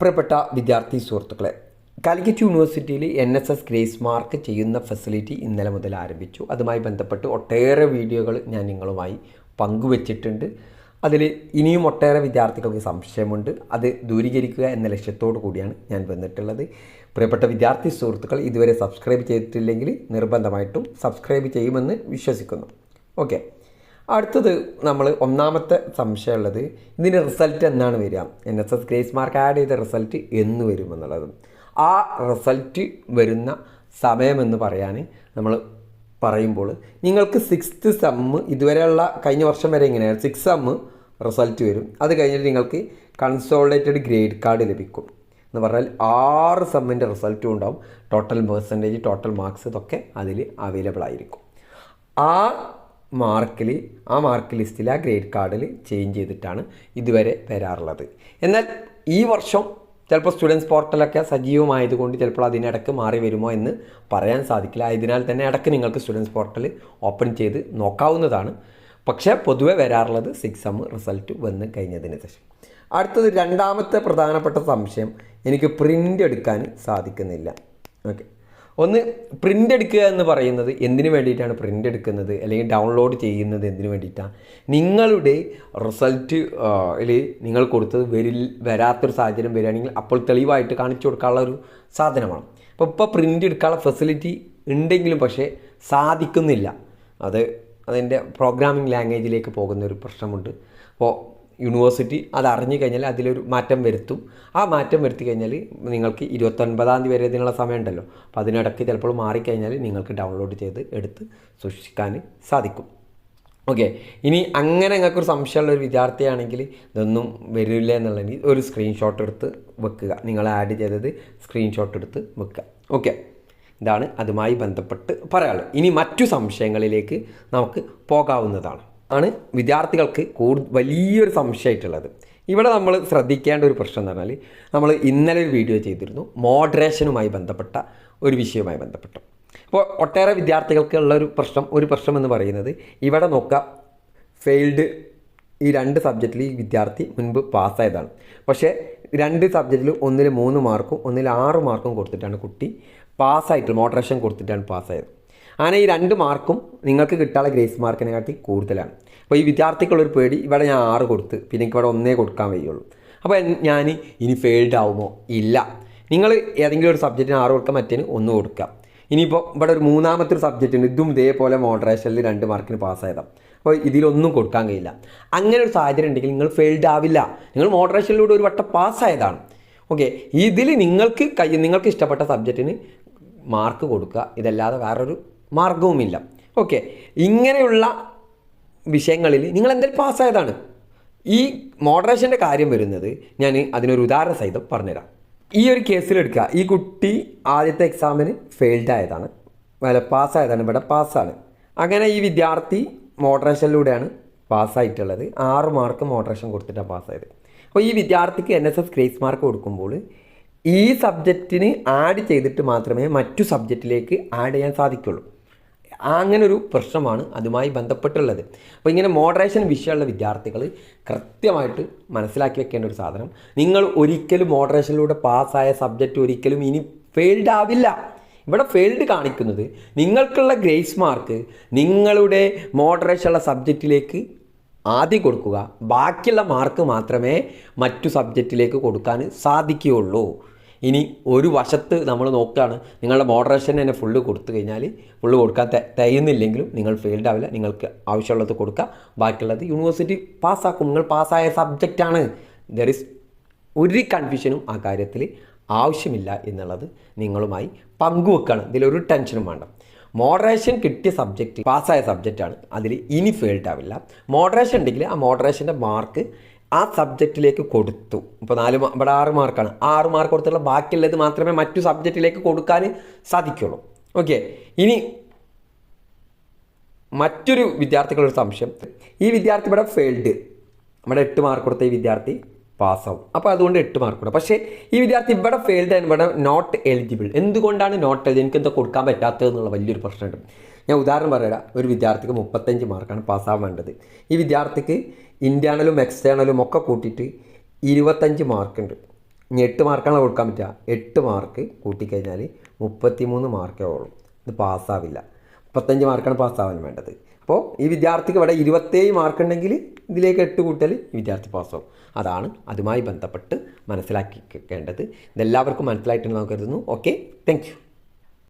പ്രിയപ്പെട്ട വിദ്യാർത്ഥി സുഹൃത്തുക്കളെ കാലിക്കറ്റ് യൂണിവേഴ്സിറ്റിയിൽ N S S grace mark ചെയ്യുന്ന ഫെസിലിറ്റി ഇന്നലെ മുതൽ ആരംഭിച്ചു. അതുമായി ബന്ധപ്പെട്ട് ഒട്ടേറെ വീഡിയോകൾ ഞാൻ നിങ്ങളുമായി പങ്കുവച്ചിട്ടുണ്ട്. അതിൽ ഇനിയും ഒട്ടേറെ വിദ്യാർത്ഥികൾക്ക് സംശയമുണ്ട്. അത് ദൂരീകരിക്കുക എന്ന ലക്ഷ്യത്തോടു കൂടിയാണ് ഞാൻ വന്നിട്ടുള്ളത്. പ്രിയപ്പെട്ട വിദ്യാർത്ഥി സുഹൃത്തുക്കൾ ഇതുവരെ സബ്സ്ക്രൈബ് ചെയ്തിട്ടില്ലെങ്കിൽ നിർബന്ധമായിട്ടും സബ്സ്ക്രൈബ് ചെയ്യുമെന്ന് വിശ്വസിക്കുന്നു. ഓക്കെ. അടുത്തത് നമ്മൾ ഒന്നാമത്തെ സംശയമുള്ളത് ഇതിന്റെ റിസൾട്ട് എന്നാണ് വരിക. N S S grace mark add ചെയ്ത റിസൾട്ട് എന്ന് വരുമെന്നുള്ളത് ആ റിസൾട്ട് വരുന്ന സമയമെന്ന് പറയാൻ നമ്മൾ പറയുമ്പോൾ നിങ്ങൾക്ക് സിക്സ്ത് സെമ്മ് ഇതുവരെയുള്ള കഴിഞ്ഞ വർഷം വരെ ഇങ്ങനെയാണ് സിക്സ് സെമ്മ് റിസൾട്ട് വരും. അത് കഴിഞ്ഞിട്ട് നിങ്ങൾക്ക് കൺസോളിഡേറ്റഡ് ഗ്രേഡ് കാർഡ് ലഭിക്കും. എന്ന് പറഞ്ഞാൽ ആറ് സെമ്മിന്റെ റിസൾട്ടും ഉണ്ടാവും. ടോട്ടൽ പെർസെന്റേജ് ടോട്ടൽ മാർക്സ് ഇതൊക്കെ അതിൽ അവൈലബിൾ ആയിരിക്കും. ആ മാർക്കിൽ ആ മാർക്ക് ലിസ്റ്റിൽ ആ ഗ്രേഡ് കാർഡിൽ ചേഞ്ച് ചെയ്തിട്ടാണ് ഇതുവരെ വരാറുള്ളത്. എന്നാൽ ഈ വർഷം ചിലപ്പോൾ സ്റ്റുഡൻസ് പോർട്ടലൊക്കെ സജീവമായതുകൊണ്ട് ചിലപ്പോൾ അതിനിടക്ക് മാറി വരുമോ എന്ന് പറയാൻ സാധിക്കില്ല. ആയതിനാൽ തന്നെ ഇടയ്ക്ക് നിങ്ങൾക്ക് സ്റ്റുഡൻസ് പോർട്ടൽ ഓപ്പൺ ചെയ്ത് നോക്കാവുന്നതാണ്. പക്ഷേ പൊതുവെ വരാറുള്ളത് സിക്സ് എം റിസൾട്ട് വന്ന് കഴിഞ്ഞതിന് ശേഷം. അടുത്തത് രണ്ടാമത്തെ പ്രധാനപ്പെട്ട സംശയം എനിക്ക് പ്രിന്റ് എടുക്കാൻ സാധിക്കുന്നില്ല. ഓക്കെ. ഒന്ന് പ്രിന്റ് എടുക്കുക എന്ന് പറയുന്നത് എന്തിനു വേണ്ടിയിട്ടാണ് പ്രിന്റ് എടുക്കുന്നത്? അല്ലെങ്കിൽ ഡൗൺലോഡ് ചെയ്യുന്നത് എന്തിനു വേണ്ടിയിട്ടാണ് നിങ്ങളുടെ റിസൾട്ട് നിങ്ങൾ കൊടുത്തത് വരിൽ വരാത്തൊരു സാഹചര്യം വരികയാണെങ്കിൽ അപ്പോൾ തെളിവായിട്ട് കാണിച്ചു കൊടുക്കാനുള്ള ഒരു സാധനമാണ്. അപ്പോൾ ഇപ്പോൾ പ്രിന്റ് എടുക്കാനുള്ള ഫെസിലിറ്റി ഉണ്ടെങ്കിലും പക്ഷേ സാധിക്കുന്നില്ല. അത് അതിന്റെ പ്രോഗ്രാമിംഗ് ലാംഗ്വേജിലേക്ക് പോകുന്ന ഒരു പ്രശ്നമുണ്ട്. അപ്പോൾ യൂണിവേഴ്സിറ്റി അത് അറിഞ്ഞു കഴിഞ്ഞാൽ അതിലൊരു മാറ്റം വരുത്തും. ആ മാറ്റം വരുത്തി കഴിഞ്ഞാൽ നിങ്ങൾക്ക് ഇരുപത്തൊൻപതാം തീയതി വരെ ഇതിനുള്ള സമയമുണ്ടല്ലോ. അപ്പോൾ അതിനിടയ്ക്ക് ചിലപ്പോൾ മാറിക്കഴിഞ്ഞാൽ നിങ്ങൾക്ക് ഡൗൺലോഡ് ചെയ്ത് എടുത്ത് സൂക്ഷിക്കാൻ സാധിക്കും. ഓക്കെ. ഇനി അങ്ങനെ നിങ്ങൾക്കൊരു സംശയമുള്ള ഒരു വിദ്യാർത്ഥിയാണെങ്കിൽ ഇതൊന്നും വരില്ല എന്നുള്ളതിന് ഒരു സ്ക്രീൻഷോട്ട് എടുത്ത് വെക്കുക. നിങ്ങൾ ആഡ് ചെയ്തത് സ്ക്രീൻഷോട്ട് എടുത്ത് വെക്കുക. ഓക്കെ. ഇതാണ് അതുമായി ബന്ധപ്പെട്ട് പറയാനുള്ളത്. ഇനി മറ്റു സംശയങ്ങളിലേക്ക് നമുക്ക് പോകാവുന്നതാണ്. ആണ് വിദ്യാർത്ഥികൾക്ക് കൂടുതൽ വലിയൊരു സംശയമായിട്ടുള്ളത്. ഇവിടെ നമ്മൾ ശ്രദ്ധിക്കേണ്ട ഒരു പ്രശ്നം എന്ന് പറഞ്ഞാൽ നമ്മൾ ഇന്നലെ ഒരു വീഡിയോ ചെയ്തിരുന്നു. മോഡറേഷനുമായി ബന്ധപ്പെട്ട ഒരു വിഷയവുമായി ബന്ധപ്പെട്ട്. അപ്പോൾ ഒട്ടേറെ വിദ്യാർത്ഥികൾക്ക് ഉള്ള ഒരു പ്രശ്നം ഒരു പ്രശ്നം എന്ന് പറയുന്നത് ഇവിടെ നോക്കുക. ഫെയിൽഡ് ഈ രണ്ട് സബ്ജക്റ്റിൽ ഈ വിദ്യാർത്ഥി മുൻപ് പാസ്സായതാണ്. പക്ഷേ രണ്ട് സബ്ജക്റ്റിൽ ഒന്നിൽ മൂന്ന് മാർക്കും ഒന്നിൽ ആറ് മാർക്കും കൊടുത്തിട്ടാണ് കുട്ടി പാസ്സായിട്ട് മോഡറേഷൻ കൊടുത്തിട്ടാണ് പാസ്സായത്. അങ്ങനെ ഈ രണ്ട് മാർക്കും നിങ്ങൾക്ക് കിട്ടാനുള്ള ഗ്രേസ് മാർക്കിനെ കാട്ടി കൂടുതലാണ്. അപ്പോൾ ഈ വിദ്യാർത്ഥിക്കുള്ളൊരു പേടി ഇവിടെ ഞാൻ ആറ് കൊടുത്ത് പിന്നെ എനിക്ക് ഇവിടെ ഒന്നേ കൊടുക്കാൻ കഴിയുള്ളൂ അപ്പോൾ ഞാൻ ഇനി ഫെയിൽഡ് ആവുമോ? ഇല്ല. നിങ്ങൾ ഏതെങ്കിലും ഒരു സബ്ജക്റ്റിന് ആറ് കൊടുക്കുക മറ്റേന് ഒന്ന് കൊടുക്കുക ഇനിയിപ്പോൾ ഇവിടെ ഒരു മൂന്നാമത്തെ ഒരു സബ്ജക്റ്റ് ഉണ്ട് ഇതും ഇതേപോലെ മോഡറേഷനിൽ രണ്ട് മാർക്കിന് പാസ്സായതാണ് അപ്പോൾ ഇതിലൊന്നും കൊടുക്കാൻ കഴിയില്ല. അങ്ങനെ ഒരു സാഹചര്യം ഉണ്ടെങ്കിൽ നിങ്ങൾ ഫെയിൽഡ് ആവില്ല. നിങ്ങൾ മോഡറേഷനിലൂടെ ഒരു വട്ടം പാസ്സായതാണ് ഓക്കെ ഇതിൽ നിങ്ങൾക്ക് കൈ നിങ്ങൾക്ക് ഇഷ്ടപ്പെട്ട സബ്ജക്റ്റിന് മാർക്ക് കൊടുക്കുക. ഇതല്ലാതെ വേറൊരു മാർഗവുമില്ല ഓക്കെ ഇങ്ങനെയുള്ള വിഷയങ്ങളിൽ നിങ്ങൾ എന്തായാലും പാസ്സായതാണ്. ഈ മോഡറേഷന്റെ കാര്യം വരുന്നത് ഞാൻ അതിനൊരു ഉദാഹരണ സഹിതം പറഞ്ഞുതരാം. ഈ ഒരു കേസിലെടുക്കുക ഈ കുട്ടി ആദ്യത്തെ എക്സാമിന് ഫെയിൽഡ് ആയതാണ്. അല്ല പാസ്സായതാണ്. ഇവിടെ പാസ്സാണ്. അങ്ങനെ ഈ വിദ്യാർത്ഥി മോഡറേഷനിലൂടെയാണ് പാസ്സായിട്ടുള്ളത്. ആറ് മാർക്ക് മോഡറേഷൻ കൊടുത്തിട്ടാണ് പാസ്സായത്. അപ്പോൾ ഈ വിദ്യാർത്ഥിക്ക് N S S grace mark കൊടുക്കുമ്പോൾ ഈ സബ്ജക്റ്റിന് ആഡ് ചെയ്തിട്ട് മാത്രമേ മറ്റു സബ്ജക്റ്റിലേക്ക് ആഡ് ചെയ്യാൻ സാധിക്കുള്ളൂ. അങ്ങനെ ഒരു പ്രശ്നമാണ് അതുമായി ബന്ധപ്പെട്ടുള്ളത്. അപ്പോൾ ഇങ്ങനെ മോഡറേഷൻ വിഷയമുള്ള വിദ്യാർത്ഥികൾ കൃത്യമായിട്ട് മനസ്സിലാക്കി വെക്കേണ്ട ഒരു സാധനം. നിങ്ങൾ ഒരിക്കലും മോഡറേഷനിലൂടെ പാസ്സായ സബ്ജക്റ്റ് ഒരിക്കലും ഇനി ഫെയിൽഡ് ആവില്ല. ഇവിടെ ഫെയിൽഡ് കാണിക്കുന്നത് നിങ്ങൾക്കുള്ള ഗ്രേസ് മാർക്ക് നിങ്ങളുടെ മോഡറേഷനുള്ള സബ്ജക്റ്റിലേക്ക് ആദ്യം കൊടുക്കുക. ബാക്കിയുള്ള മാർക്ക് മാത്രമേ മറ്റു സബ്ജക്റ്റിലേക്ക് കൊടുക്കാൻ സാധിക്കുകയുള്ളൂ. ഇനി ഒരു വശത്ത് നമ്മൾ നോക്കുകയാണ് നിങ്ങളുടെ മോഡറേഷൻ തന്നെ ഫുള്ള് കൊടുത്തു കഴിഞ്ഞാൽ ഫുള്ള് കൊടുക്കാൻ തയ്യുന്നില്ലെങ്കിലും നിങ്ങൾ ഫെയിൽഡ് ആവില്ല നിങ്ങൾക്ക് ആവശ്യമുള്ളത് കൊടുക്കുക. ബാക്കിയുള്ളത് യൂണിവേഴ്സിറ്റി പാസ്സാക്കും നിങ്ങൾ പാസ്സായ സബ്ജക്റ്റാണ് ദർ ഇസ് ഒരു കൺഫ്യൂഷനും ആ കാര്യത്തിൽ ആവശ്യമില്ല എന്നുള്ളത് നിങ്ങളുമായി പങ്കുവെക്കുകയാണ് ഇതിലൊരു ടെൻഷനും വേണ്ട. മോഡറേഷൻ കിട്ടിയ സബ്ജക്റ്റ് പാസ്സായ സബ്ജക്റ്റാണ് അതിൽ ഇനി ഫെയിൽഡ് ആവില്ല. മോഡറേഷൻ ഉണ്ടെങ്കിൽ ആ മോഡറേഷന്റെ മാർക്ക് ആ സബ്ജക്റ്റിലേക്ക് കൊടുത്തു. ഇപ്പോൾ നാല് ഇവിടെ ആറ് മാർക്കാണ്. ആറ് മാർക്ക് കൊടുത്തുള്ള ബാക്കിയുള്ളത് മാത്രമേ മറ്റു സബ്ജക്റ്റിലേക്ക് കൊടുക്കാൻ സാധിക്കുള്ളൂ. ഓക്കെ ഇനി മറ്റൊരു വിദ്യാർത്ഥികളൊരു സംശയം. ഈ വിദ്യാർത്ഥി ഇവിടെ ഫെയിൽഡ് നമ്മുടെ എട്ട് മാർക്ക് കൊടുത്ത ഈ വിദ്യാർത്ഥി പാസ്സാവും. അപ്പോൾ അതുകൊണ്ട് എട്ട് മാർക്ക് കൂടും പക്ഷേ ഈ വിദ്യാർത്ഥി ഇവിടെ ഫെയിൽഡ് ആണ് ഇവിടെ നോട്ട് എലിജിബിൾ എന്തുകൊണ്ടാണ് നോട്ട് എലിജിബിൾ എനിക്ക് എന്താ കൊടുക്കാൻ പറ്റാത്തത് എന്നുള്ള വലിയൊരു പ്രശ്നമുണ്ട്. ഞാൻ ഉദാഹരണം പറയാം. ഒരു വിദ്യാർത്ഥിക്ക് മുപ്പത്തഞ്ച് മാർക്കാണ് പാസ്സാവാൻ വേണ്ടത്. ഈ വിദ്യാർത്ഥിക്ക് ഇന്റേണലും എക്സ്റ്റേണലും ഒക്കെ കൂട്ടിയിട്ട് ഇരുപത്തഞ്ച് മാർക്കുണ്ട് ഇനി എട്ട് മാർക്കാണ് കൊടുക്കാൻ പറ്റുക? എട്ട് മാർക്ക് കൂട്ടിക്കഴിഞ്ഞാൽ മുപ്പത്തി മൂന്ന് മാർക്കേ ഉള്ളൂ. ഇത് പാസ്സാവില്ല മുപ്പത്തഞ്ച് മാർക്കാണ് പാസ്സാവാൻ വേണ്ടത്. അപ്പോൾ ഈ വിദ്യാർത്ഥിക്ക് ഇവിടെ ഇരുപത്തേഴ് മാർക്ക് ഉണ്ടെങ്കിൽ ഇതിലേക്ക് എട്ട് കൂട്ടൽ വിദ്യാർത്ഥി പാസ്സാവും. അതാണ് അതുമായി ബന്ധപ്പെട്ട് മനസ്സിലാക്കി മനസ്സിലാക്കിക്കേണ്ടത്. ഇതെല്ലാവർക്കും മനസ്സിലായിട്ടുണ്ടെന്ന് കരുതുന്നു. Okay thank